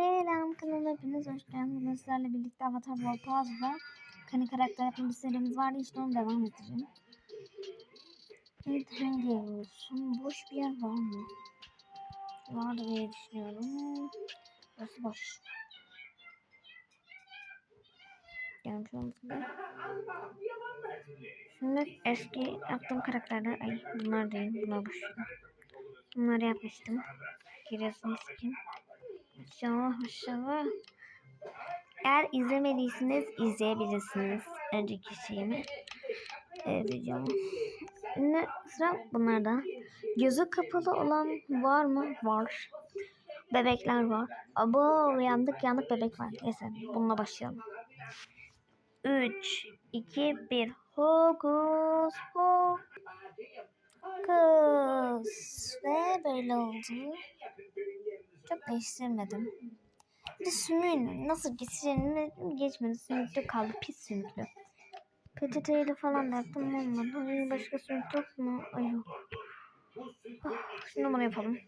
Selam kanalıma hepiniz hoş geldiniz. Sizlerle birlikte Avatar Puzzle'da Kani karakter yapma bir serimiz vardı. İşte onu devam edeceğim. Evet hangi olsun? Boş bir yer var mı? Vardı diye düşünüyorum. Burası boş. Gelmiş olması da. Şimdi eski yaptığım karakterler, ay bunlar değil, bunlar boş. Bunları yapmıştım. Giriyorsunuz ki. Maşallah maşallah. Eğer izlemediyseniz izleyebilirsiniz önceki şeyimi. Ee, videomu. Şimdi sıra bunlarda. Gözü kapalı olan var mı? Var. Bebekler var. Abo yandık yandık bebek var. Neyse bununla başlayalım. 3, 2, 1. Hokus pokus. Ve böyle oldu. Çok değiştirmedim. Bir sümüğünü nasıl geçeceğini geçmedi. Sümüklü kaldı. Pis sümüklü. Peçeteyle falan da yaptım olmadı. Ay, Başka sümük yok mu? Ay yok. Ah, Şimdi bunu yapalım.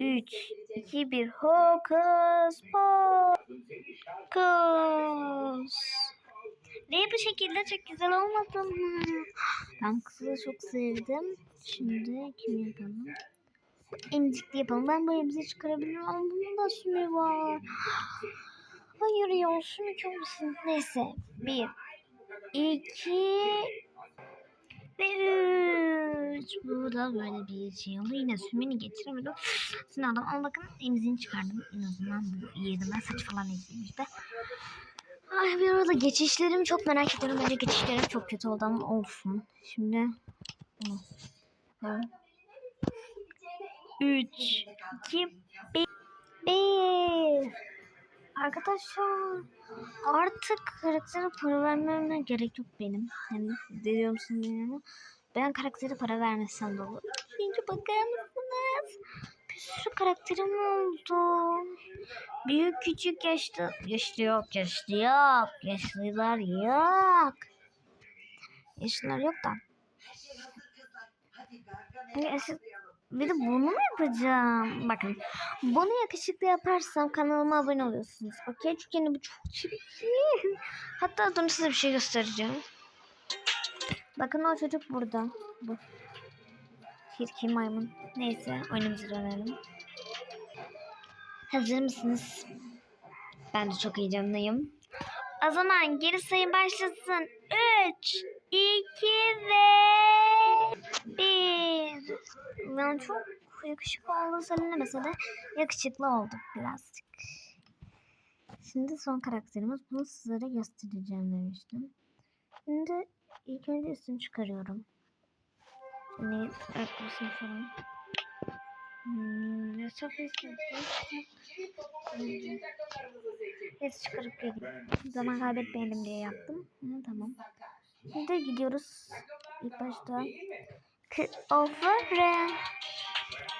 3, 2, 1. Hokus pokus. Ve bu şekilde çok güzel olmadı mı? Ben kızı çok sevdim. Şimdi kim yapalım? Emzikli yapalım. Ben bu emziği çıkarabilirim ama bunun da sümüğü var. Hayır ya sümük olmasın. Neyse. Bir, iki ve üç. Bu da böyle bir şey oldu. Yine sümüğünü geçiremedim. Sınavdan ama bakın emziğini çıkardım. En azından bu. Ben saç falan ekledim işte. Ay bir arada geçişlerimi çok merak ediyorum. Bence geçişlerim çok kötü oldu ama olsun. Şimdi bunu. Böyle. 3, 2, 1. 1. Arkadaşlar artık karaktere para vermeme gerek yok benim. Yani diyorum yani. Ben karaktere para vermesem de olur. Çünkü bakar mısınız? Bir sürü karakterim oldu. Büyük küçük yaşlı. Yaşlı yok yaşlı yok. Yaşlılar yok. Yaşlılar yok da. Yaşlı, bir de bunu mu yapacağım? Bakın bunu yakışıklı yaparsam kanalıma abone oluyorsunuz. Okey çünkü yani bu çok çirkin. Hatta dur size bir şey göstereceğim. Bakın o çocuk burada. Bu. Çirkin maymun. Neyse oyunumuzu dönelim. Hazır mısınız? Ben de çok heyecanlıyım. O zaman geri sayım başlasın. 3, 2 ve 1. Ben çok yakışıklı olduğu söylenemese de yakışıklı olduk birazcık. Şimdi son karakterimiz. Bunu sizlere göstereceğim demiştim. Şimdi ilk önce üstünü çıkarıyorum. Hani ayakkabısını falan. Hmm, çok istedim. Neyse çıkarıp geleyim. Zaman kaybetmeyelim diye yaptım. Hı, tamam. Şimdi gidiyoruz. İlk başta kuaföre.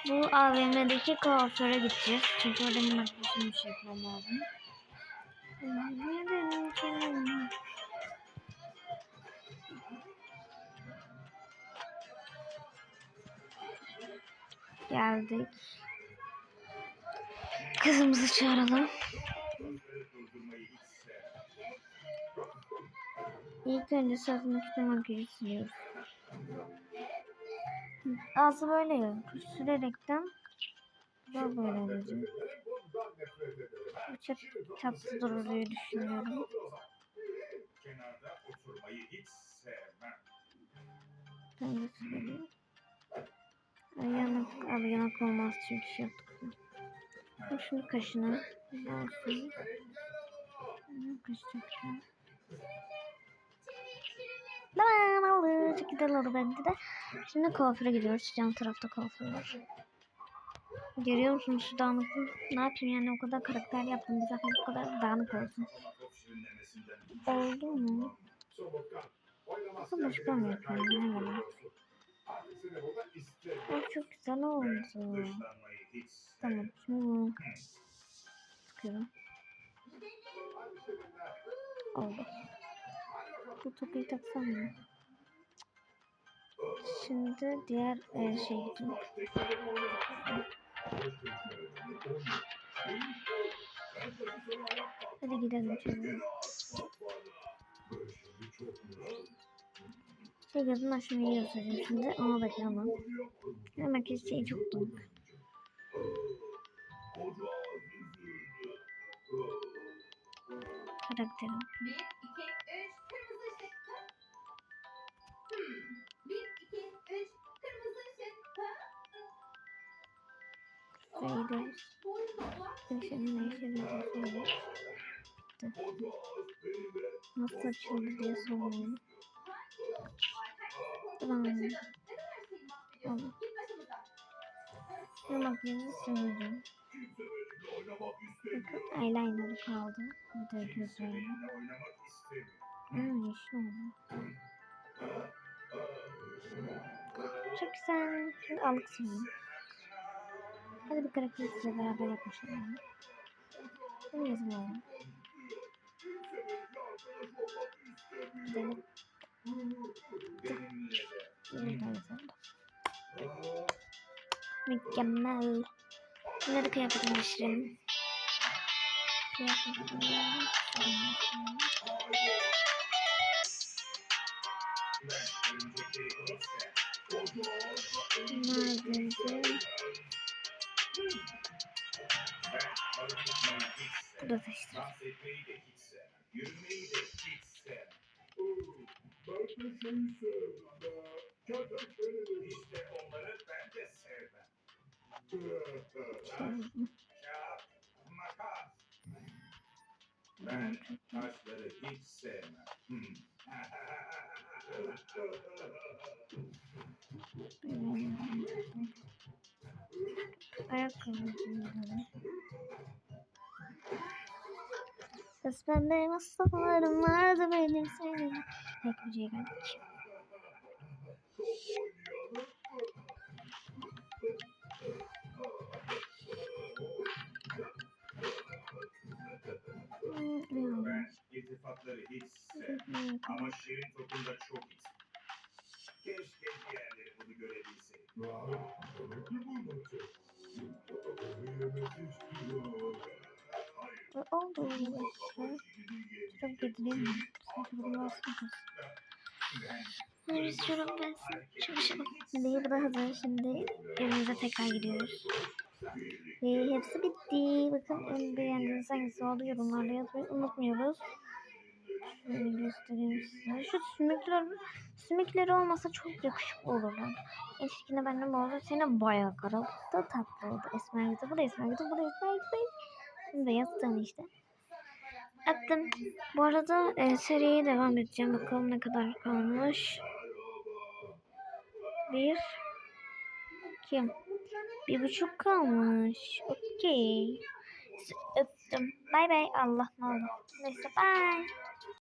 Bu AVM'deki kuaföre gideceğiz. Çünkü orada makyajımı şey yapmam lazım. Geldik. Kızımızı çağıralım. İlk önce sırtındaki tüm makyajı siliyoruz. Ağzı böyle yok. Sürerekten da böyle olacak. Bu çok tatlı durur diye düşünüyorum. Kenarda oturmayı hiç sevmem. Ben de sürelim. Ay yanak, abi yanak olmaz çünkü şey yaptık. Şimdi kaşına. Olsun. Kaş Çok güzel oldu bence de. Şimdi kuaföre gidiyoruz. Yan tarafta kuaför var. Görüyor musunuz şu dağınıklığı? Ne yapayım yani o kadar karakter yaptım. Bir zaten bu kadar dağınık olsun. Oldu mu? Yapıyorum? Ne var? Ay çok güzel oldu. Tamam şimdi bunu sıkıyorum. Oldu. Bu topuyu taksam mı? Şimdi diğer e, şey. Hadi gidelim şimdi. Şey gözümün aşmayı göstereceğim şimdi ama beklemem. Hemen şeyi çok donuk. Karakterim. Sayıdır. Görüşelim ne işe yarayacağını Nasıl açıldı diye sormayın. Tamam. Tamam. Şimdi makyajı sileceğim. Bakın eyeliner kaldı. Bir de gözlerim. Seninle oynamak istemiyorum. Hmm, yeşil oldu. Çok güzel. Şimdi alık sileyim. Hadi bir karakter size beraber yapmışalım. Şimdi yazılalım. Gidelim. Mükemmel. Bunları kıyafetini değiştirelim. Kıyafetini değiştirelim. Ben sevmem. Neredeyse. Ben taşları hiç sevmem. Hmm. Ayakkabı giydim. Kız pembe vardı benim senin. Ayakkabıcıya geldik. Hmm, hmm. ben iltifatları hiç sevmem. Ama Şirin Top'un da çok iyi. Keşke diğerleri Ne oldu işte? Çok mi? Sanki bunu kız. Evet şurup bensin. Çalışalım. Şimdi bu da hazır. Şimdi evimize tekrar gidiyoruz. Ve hepsi bitti. Bakın en beğendiğiniz hangisi oldu yorumlarda yazmayı unutmuyoruz. Şöyle göstereyim size. Şu sümükler, sümükleri olmasa çok yakışıklı olurlar. Eşkine benden bu arada senin bayağı kara. Bu da tatlı oldu. Esmer güzel. Bu da esmer güzel. Bu da esmer güzel. Şimdi tane işte. Attım. Bu arada e, seriye devam edeceğim. Bakalım ne kadar kalmış. Bir. iki, Bir buçuk kalmış. Okey. Öptüm. Bay bay. Allah ne oldu. Neyse bay.